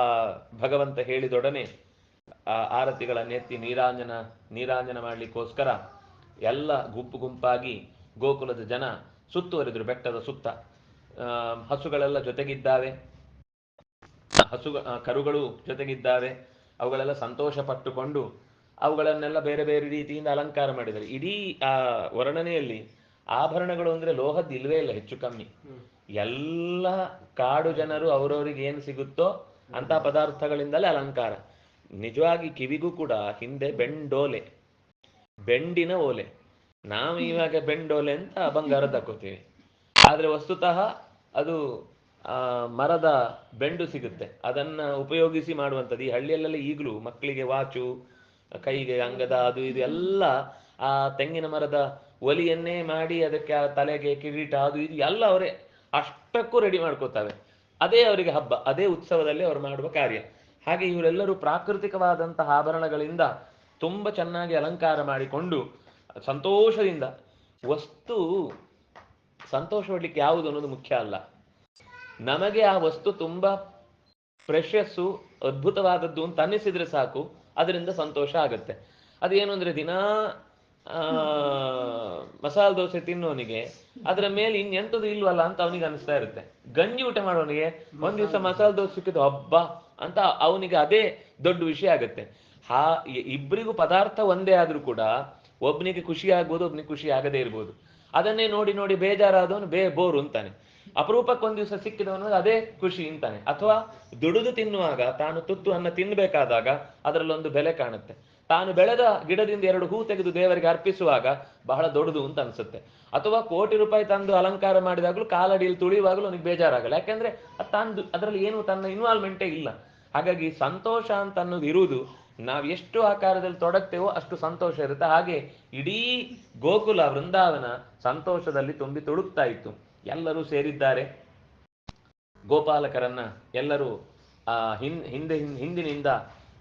ಭಗವಂತ ಹೇಳಿದೊಡನೆ, ಆ ಆರತಿಗಳನ್ನೆತ್ತಿ ನೀರಾಂಜನ ನೀರಾಂಜನ ಮಾಡಲಿಕ್ಕೋಸ್ಕರ ಎಲ್ಲ ಗುಂಪು ಗುಂಪಾಗಿ ಗೋಕುಲದ ಜನ ಸುತ್ತುವರಿದ್ರು ಬೆಟ್ಟದ ಸುತ್ತ. ಹಸುಗಳೆಲ್ಲ ಜೊತೆಗಿದ್ದಾವೆ. ಹಸು ಕರುಗಳು ಜೊತೆಗಿದ್ದಾವೆ. ಅವುಗಳೆಲ್ಲ ಸಂತೋಷ ಪಟ್ಟುಕೊಂಡು ಅವುಗಳನ್ನೆಲ್ಲ ಬೇರೆ ಬೇರೆ ರೀತಿಯಿಂದ ಅಲಂಕಾರ ಮಾಡಿದ್ದಾರೆ. ಇಡೀ, ಆ, ವರ್ಣನೆಯಲ್ಲಿ ಆಭರಣಗಳು ಅಂದ್ರೆ ಲೋಹದ್ದು ಇಲ್ವೇ ಇಲ್ಲ, ಹೆಚ್ಚು ಕಮ್ಮಿ. ಎಲ್ಲ ಕಾಡು ಜನರು ಅವರವರಿಗೆ ಏನು ಸಿಗುತ್ತೋ ಅಂತ ಪದಾರ್ಥಗಳಿಂದಲೇ ಅಲಂಕಾರ. ನಿಜವಾಗಿ ಕಿವಿಗೂ ಕೂಡ ಹಿಂದೆ ಬೆಂಡೋಲೆ, ಬೆಂಡಿನ ಓಲೆ. ನಾವು ಇವಾಗ ಬೆಂಡೋಲೆ ಅಂತ ಬಂಗಾರ ತಕ್ಕೋತೀವಿ. ಆದ್ರೆ ವಸ್ತುತಃ ಅದು ಆ, ಮರದ ಬೆಂಡು ಸಿಗುತ್ತೆ. ಅದನ್ನ ಉಪಯೋಗಿಸಿ ಮಾಡುವಂಥದ್ದು. ಈ ಹಳ್ಳಿಯಲ್ಲೆಲ್ಲ ಈಗಲೂ ಮಕ್ಕಳಿಗೆ ವಾಚು ಕೈಗೆ ಅಂಗದ ಅದು ಇದು ಎಲ್ಲ ಆ ತೆಂಗಿನ ಮರದ ಒಲಿಯನ್ನೇ ಮಾಡಿ ಅದಕ್ಕೆ ಆ ತಲೆಗೆ ಕಿರೀಟ ಅದು ಇದು ಎಲ್ಲ ಅವರೇ ಅಷ್ಟಕ್ಕೂ ರೆಡಿ ಮಾಡ್ಕೋತಾವೆ ಅದೇ ಅವರಿಗೆ ಹಬ್ಬ. ಅದೇ ಉತ್ಸವದಲ್ಲಿ ಅವರು ಮಾಡುವ ಕಾರ್ಯ. ಹಾಗೆ ಇವರೆಲ್ಲರೂ ಪ್ರಾಕೃತಿಕವಾದಂತಹ ಆಭರಣಗಳಿಂದ ತುಂಬಾ ಚೆನ್ನಾಗಿ ಅಲಂಕಾರ ಮಾಡಿಕೊಂಡು ಸಂತೋಷದಿಂದ. ವಸ್ತು ಸಂತೋಷ ಪಡ್ಲಿಕ್ಕೆ ಯಾವುದು ಅನ್ನೋದು ಮುಖ್ಯ ಅಲ್ಲ. ನಮಗೆ ಆ ವಸ್ತು ತುಂಬಾ ಪ್ರೆಷಸ್ಸು ಅದ್ಭುತವಾದದ್ದು ಅಂತ ಅನ್ನಿಸಿದ್ರೆ ಸಾಕು, ಅದರಿಂದ ಸಂತೋಷ ಆಗುತ್ತೆ. ಅದೇನು ಅಂದ್ರೆ ದಿನಾ, ಆ, ಮಸಾಲೆ ದೋಸೆ ತಿನ್ನೋನಿಗೆ, ಅದರ ಮೇಲೆ ಇನ್ನೆಂಥದ್ದು ಇಲ್ವಲ್ಲ ಅಂತ ಅವನಿಗೆ ಅನಿಸ್ತಾ ಇರುತ್ತೆ. ಗಂಜಿ ಊಟ ಮಾಡೋನಿಗೆ ಒಂದ್ ದಿವಸ ಮಸಾಲೆ ದೋಸೆ ಸಿಕ್ಕಿದ್ದು ಹಬ್ಬ ಅಂತ ಅವನಿಗೆ ಅದೇ ದೊಡ್ಡ ವಿಷಯ ಆಗುತ್ತೆ. ಹಾ ಇಬ್ಬರಿಗೂ ಪದಾರ್ಥ ಒಂದೇ ಆದ್ರೂ ಕೂಡ ಒಬ್ನಿಗೆ ಖುಷಿ ಆಗ್ಬೋದು, ಒಬ್ನಿಗೆ ಖುಷಿ ಆಗದೇ ಇರ್ಬೋದು. ಅದನ್ನೇ ನೋಡಿ ನೋಡಿ ಬೇಜಾರಾದವನು ಬೇ ಬೋರು ಅಂತಾನೆ. ಅಪರೂಪಕ್ಕೊಂದ್ ದಿವಸ ಸಿಕ್ಕಿದವನು ಅದೇ ಖುಷಿ ಅಂತಾನೆ. ಅಥವಾ ದುಡಿದು ತಿನ್ನುವಾಗ ತಾನು ತುತ್ತು ಅನ್ನ ತಿನ್ಬೇಕಾದಾಗ ಅದರಲ್ಲೊಂದು ಬೆಲೆ ಕಾಣುತ್ತೆ. ತಾನು ಬೆಳೆದ ಗಿಡದಿಂದ ಎರಡು ಹೂ ತೆಗೆದು ದೇವರಿಗೆ ಅರ್ಪಿಸುವಾಗ ಬಹಳ ದೊಡ್ಡದು ಅಂತ ಅನ್ಸುತ್ತೆ. ಅಥವಾ ಕೋಟಿ ರೂಪಾಯಿ ತಂದು ಅಲಂಕಾರ ಮಾಡಿದಾಗಲೂ ಕಾಲಡಿಯಲ್ಲಿ ತುಳಿಯುವಾಗಲೂ ಅವನಿಗೆ ಬೇಜಾರಾಗಲ್ಲ. ಯಾಕೆಂದ್ರೆ ಅದು ತಾನು ಅದರಲ್ಲಿ ಏನು ತನ್ನ ಇನ್ವಾಲ್ವ್ಮೆಂಟೇ ಇಲ್ಲ. ಹಾಗಾಗಿ ಸಂತೋಷ ಅಂತ ಅನ್ನೋದು ಇರುವುದು ನಾವು ಎಷ್ಟು ಆಕಾರದಲ್ಲಿ ತೊಡಗ್ತೇವೋ ಅಷ್ಟು ಸಂತೋಷ ಇರುತ್ತೆ. ಹಾಗೆ ಇಡೀ ಗೋಕುಲ ವೃಂದಾವನ ಸಂತೋಷದಲ್ಲಿ ತುಂಬಿ ತುಳುಕ್ತಾ ಇತ್ತು. ಎಲ್ಲರೂ ಸೇರಿದ್ದಾರೆ. ಗೋಪಾಲಕರನ್ನ ಎಲ್ಲರೂ, ಆ ಹಿಂದೆ, ಹಿಂದಿನಿಂದ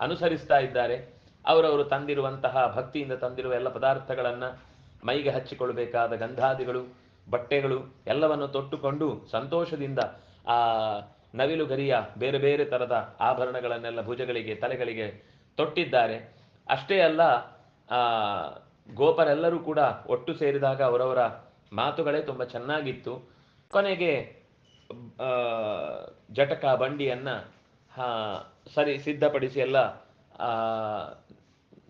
ಅನುಸರಿಸ್ತಾ ಇದ್ದಾರೆ. ಅವರವರು ತಂದಿರುವಂತಹ, ಭಕ್ತಿಯಿಂದ ತಂದಿರುವ ಎಲ್ಲ ಪದಾರ್ಥಗಳನ್ನ ಮೈಗೆ ಹಚ್ಚಿಕೊಳ್ಳಬೇಕಾದ ಗಂಧಾದಿಗಳು, ಬಟ್ಟೆಗಳು ಎಲ್ಲವನ್ನು ತೊಟ್ಟುಕೊಂಡು ಸಂತೋಷದಿಂದ, ಆ, ನವಿಲು ಗರಿಯ ಬೇರೆ ಬೇರೆ ತರದ ಆಭರಣಗಳನ್ನೆಲ್ಲ ಭುಜಗಳಿಗೆ, ತಲೆಗಳಿಗೆ ತೊಟ್ಟಿದ್ದಾರೆ. ಅಷ್ಟೇ ಅಲ್ಲ ಗೋಪರೆಲ್ಲರೂ ಕೂಡ ಒಟ್ಟು ಸೇರಿದಾಗ ಅವರವರ ಮಾತುಗಳೇ ತುಂಬಾ ಚೆನ್ನಾಗಿತ್ತು. ಕೊನೆಗೆ ಜಟಕ ಬಂಡಿಯನ್ನ ಸರಿ, ಸಿದ್ಧಪಡಿಸಿ ಎಲ್ಲ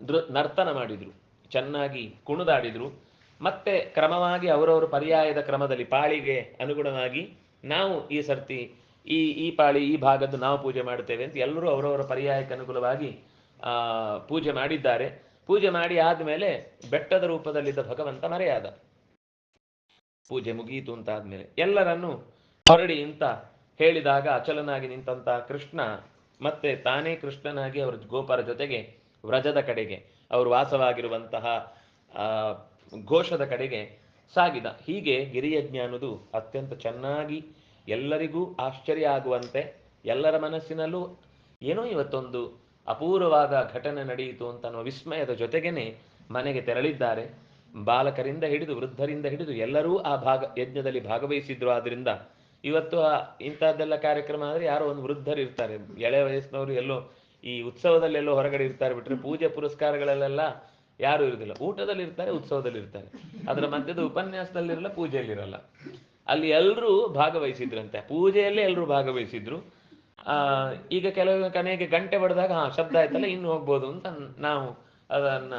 ನೃ- ನರ್ತನ ಮಾಡಿದ್ರು. ಚೆನ್ನಾಗಿ ಕುಣಿದಾಡಿದ್ರು. ಮತ್ತೆ ಕ್ರಮವಾಗಿ ಅವರವರು ಪರ್ಯಾಯದ ಕ್ರಮದಲ್ಲಿ ಪಾಳಿಗೆ ಅನುಗುಣವಾಗಿ ನಾವು ಈ ಸರ್ತಿ ಈ ಈ ಪಾಳಿ, ಈ ಭಾಗದ್ದು ನಾವು ಪೂಜೆ ಮಾಡ್ತೇವೆ ಅಂತ ಎಲ್ಲರೂ ಅವರವರ ಪರ್ಯಾಯಕ್ಕೆ ಅನುಕೂಲವಾಗಿ ಆ ಪೂಜೆ ಮಾಡಿದ್ದಾರೆ. ಪೂಜೆ ಮಾಡಿ ಆದ್ಮೇಲೆ ಬೆಟ್ಟದ ರೂಪದಲ್ಲಿದ್ದ ಭಗವಂತ ಮರೆಯಾದ. ಪೂಜೆ ಮುಗಿಯಿತು ಅಂತ ಆದ್ಮೇಲೆ ಎಲ್ಲರನ್ನು ಹೊರಡಿ ಅಂತ ಹೇಳಿದಾಗ ಅಚಲನಾಗಿ ನಿಂತಂತ ಕೃಷ್ಣ ಮತ್ತೆ ತಾನೇ ಕೃಷ್ಣನಾಗಿ ಅವರ ಗೋಪರ ಜೊತೆಗೆ ವ್ರಜದ ಕಡೆಗೆ ಅವರು ವಾಸವಾಗಿರುವಂತಹ ಘೋಷದ ಕಡೆಗೆ ಸಾಗಿದ. ಹೀಗೆ ಗಿರಿಯಜ್ಞ ಅನ್ನೋದು ಅತ್ಯಂತ ಚೆನ್ನಾಗಿ ಎಲ್ಲರಿಗೂ ಆಶ್ಚರ್ಯ ಆಗುವಂತೆ, ಎಲ್ಲರ ಮನಸ್ಸಿನಲ್ಲೂ ಏನೋ ಇವತ್ತೊಂದು ಅಪೂರ್ವವಾದ ಘಟನೆ ನಡೆಯಿತು ಅಂತ ಅನ್ನುವ ವಿಸ್ಮಯದ ಜೊತೆಗೇನೆ ಮನೆಗೆ ತೆರಳಿದ್ದಾರೆ. ಬಾಲಕರಿಂದ ಹಿಡಿದು, ವೃದ್ಧರಿಂದ ಹಿಡಿದು ಎಲ್ಲರೂ ಆ ಭಾಗ, ಯಜ್ಞದಲ್ಲಿ ಭಾಗವಹಿಸಿದ್ರು. ಆದ್ರಿಂದ ಇವತ್ತು ಆ ಇಂಥದ್ದೆಲ್ಲ ಕಾರ್ಯಕ್ರಮ ಆದರೆ ಯಾರೋ ಒಂದು ವೃದ್ಧರು ಇರ್ತಾರೆ. ಎಳೆ ವಯಸ್ಸಿನವರು ಎಲ್ಲೋ ಈ ಉತ್ಸವದಲ್ಲಿ ಎಲ್ಲೋ ಹೊರಗಡೆ ಇರ್ತಾರೆ ಬಿಟ್ರೆ ಪೂಜೆ ಪುರಸ್ಕಾರಗಳಲ್ಲೆಲ್ಲ ಯಾರು ಇರುವುದಿಲ್ಲ ಊಟದಲ್ಲಿ ಇರ್ತಾರೆ, ಉತ್ಸವದಲ್ಲಿ ಇರ್ತಾರೆ. ಅದರ ಮಧ್ಯದ ಉಪನ್ಯಾಸದಲ್ಲಿರಲ್ಲ, ಪೂಜೆಯಲ್ಲಿರಲ್ಲ. ಅಲ್ಲಿ ಎಲ್ಲರೂ ಭಾಗವಹಿಸಿದ್ರಂತೆ. ಪೂಜೆಯಲ್ಲೇ ಎಲ್ಲರೂ ಭಾಗವಹಿಸಿದ್ರು. ಈಗ ಕೆಲವು ಕನೆಗೆ ಗಂಟೆ ಬಡಿದಾಗ, ಹಾ, ಶಬ್ದ ಆಯ್ತಲ್ಲ, ಇನ್ನು ಹೋಗ್ಬೋದು ಅಂತ ನಾವು ಅದನ್ನ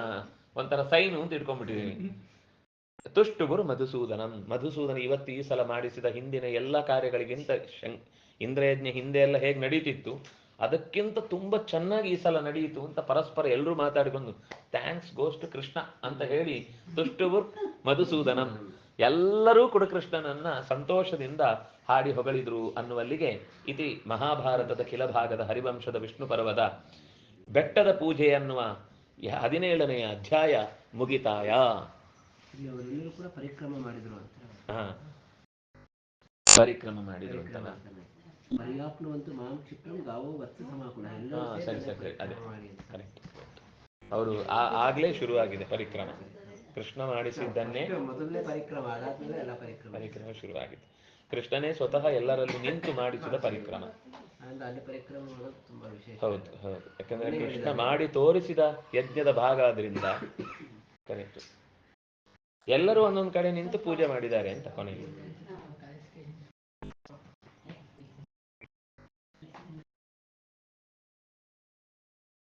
ಒಂಥರ ಸೈನು ಅಂತ ಇಟ್ಕೊಂಡ್ಬಿಟ್ಟಿದೀವಿ. ತುಷ್ಟುಗುರು ಮಧುಸೂದನಂ. ಮಧುಸೂದನ ಇವತ್ತು ಈ ಸಲ ಮಾಡಿಸಿದ ಹಿಂದಿನ ಎಲ್ಲ ಕಾರ್ಯಗಳಿಗಿಂತ ಇಂದ್ರಯಜ್ಞ ಹಿಂದೆ ಎಲ್ಲ ಹೇಗೆ ನಡೀತಿತ್ತು, ಅದಕ್ಕಿಂತ ತುಂಬಾ ಚೆನ್ನಾಗಿ ಈ ಸಲ ನಡೆಯಿತು ಅಂತ ಪರಸ್ಪರ ಎಲ್ಲರೂ ಮಾತಾಡಿಕೊಂಡು ಥ್ಯಾಂಕ್ಸ್ ಗೋಸ್ಟ್ ಕೃಷ್ಣ ಅಂತ ಹೇಳಿ, ತುಷ್ಟುಗುರ್ ಮಧುಸೂದನಂ. ಎಲ್ಲರೂ ಕೂಡ ಕೃಷ್ಣನನ್ನ ಸಂತೋಷದಿಂದ ಹಾಡಿ ಹೊಗಳಿದ್ರು ಅನ್ನುವಲ್ಲಿಗೆ ಇತಿ ಮಹಾಭಾರತದ ಕಿಲಭಾಗದ ಹರಿವಂಶದ ವಿಷ್ಣು ಪರ್ವದ ಬೆಟ್ಟದ ಪೂಜೆ ಅನ್ನುವ ಹದಿನೇಳನೆಯ ಅಧ್ಯಾಯ ಮುಗಿತಾಯ. ಪರಿಕ್ರಮ ಮಾಡಿದ್ರು ಪರಿಕ್ರಮ ಮಾಡಿದ್ರು ಅಂತಲ್ಲ ಸರಿ, ಸರಿ, ಅದೇ. ಕರೆಕ್ಟ್. ಅವರು ಆ- ಆಗ್ಲೇ ಶುರುವಾಗಿದೆ ಪರಿಕ್ರಮ. ಕೃಷ್ಣ ಮಾಡಿಸಿದ್ದನ್ನೇ ಮೊದಲನೇ ಪರಿಕ್ರಮ ಅದಾದ್ಮೇಲೆ ಎಲ್ಲ ಪರಿಕ್ರಮ. ಪರಿಕ್ರಮ ಶುರುವಾಗಿದೆ ಕೃಷ್ಣನೇ ಸ್ವತಃ ಎಲ್ಲರಲ್ಲೂ ನಿಂತು ಮಾಡಿಸಿದ ಪರಿಕ್ರಮ. ಹೌದು ಹೌದು. ಯಾಕಂದ್ರೆ ಕೃಷ್ಣ ಮಾಡಿ ತೋರಿಸಿದ ಯಜ್ಞದ ಭಾಗ ಆದ್ರಿಂದ ಕರೆಕ್ಟ್ ಎಲ್ಲರೂ ಒಂದೊಂದು ಕಡೆ ನಿಂತು ಪೂಜೆ ಮಾಡಿದ್ದಾರೆ ಅಂತ ಕೊನೆಗೆ.